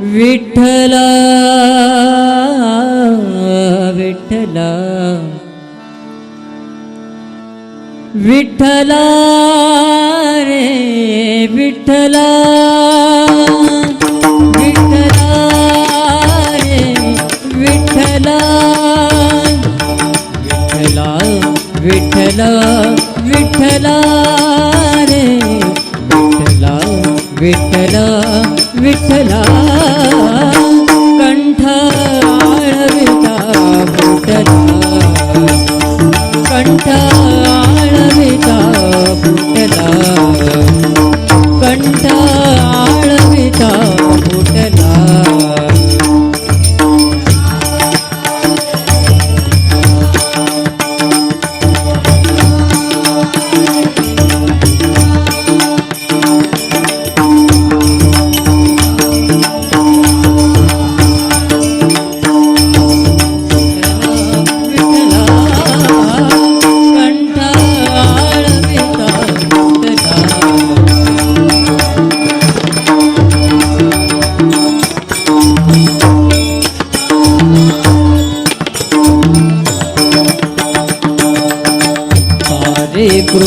विठ्ठला विठ्ठला. विठ्ठला रे विठ्ठला. विठ्ठला रे विठ्ठला. विठ्ठला विठ्ठला विठ्ठला रे. विठ्ठला विठ्ठला. विठ्ठला.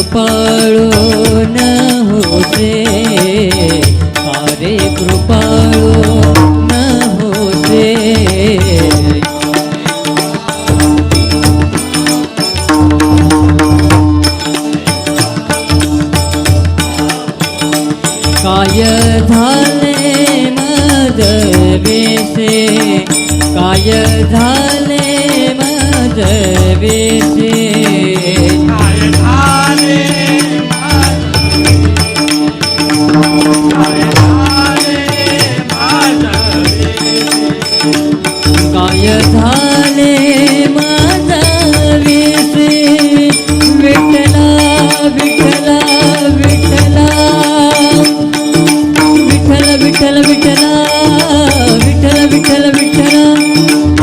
કૃપાળો ન હોશે મારે કૃપાળો ન હોશે કાય ધાલે મદ વેશે કાય ધાલે મદ વેશે విఠల విఠల విఠల.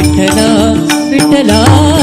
விட்டலா விட்டலா.